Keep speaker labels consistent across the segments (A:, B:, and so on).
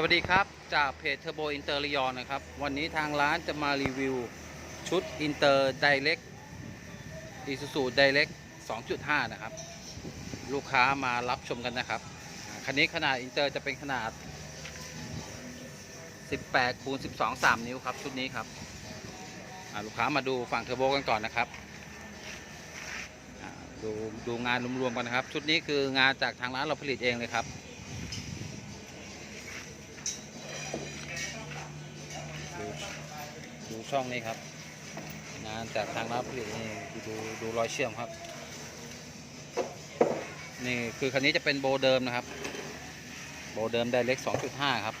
A: สวัสดีครับ จากเพจเทอร์โบอินเตอร์ y ยอนนะครับ วันนี้ทางร้านจะมารีวิวชุดอินเตอร์ไดเ c กอีซูซูไดเ c ก2.5 นะครับ ลูกค้ามารับชมกันนะครับ คันนี้ขนาดอินเตอร์จะเป็นขนาด 18คูณ12 3 นิ้วครับ ชุดนี้ครับลูกค้ามาดูฝั่งเทอร์โบกันก่อนนะครับดูดูงานรวมๆกันนะครับ ชุดนี้คืองานจากทางร้านเราผลิตเองเลยครับ ช่องนี้ครับ งานจากทางรับผลิตนี่ดูดูรอยเชื่อมครับ นี่คือคันนี้จะเป็นโบเดิมนะครับ โบเดิมได้เล็ก 2.5 ครับ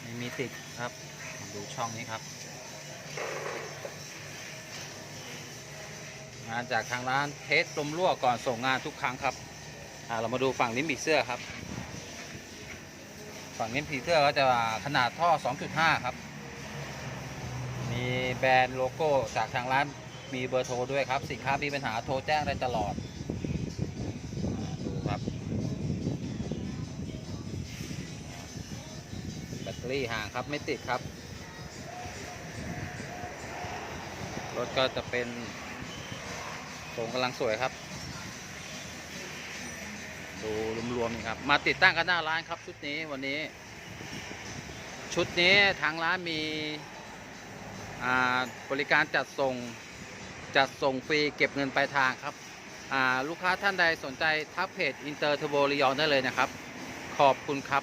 A: ไม่มีติดครับ ดูช่องนี้ครับ งานจากทางร้านเทสลมรั่วก่อนส่งงานทุกครั้งครับเรามาดูฝั่งลิ้นบีเสื้อครับ ฝั่งนี้ผีเสื้อก็จะขนาดท่อ 2.5 ครับ มีแบรนด์โลโก้จากทางร้านมีเบอร์โทรด้วยครับ สินค้ามีปัญหาโทรแจ้งได้ตลอดดูครับแบตเตอรี่ห่างครับไม่ติดครับ รถก็จะเป็นทรงกำลังสวยครับ ดูรวมๆนี่ครับ มาติดตั้งกันหน้าร้านครับชุดนี้วันนี้ ชุดนี้ทางร้านมี บริการจัดส่งจัดส่งฟรีเก็บเงินปลายทางครับลูกค้าท่านใดสนใจทักเพจอินเตอร์เทอร์โบลียอนได้เลยนะครับ ขอบคุณครับ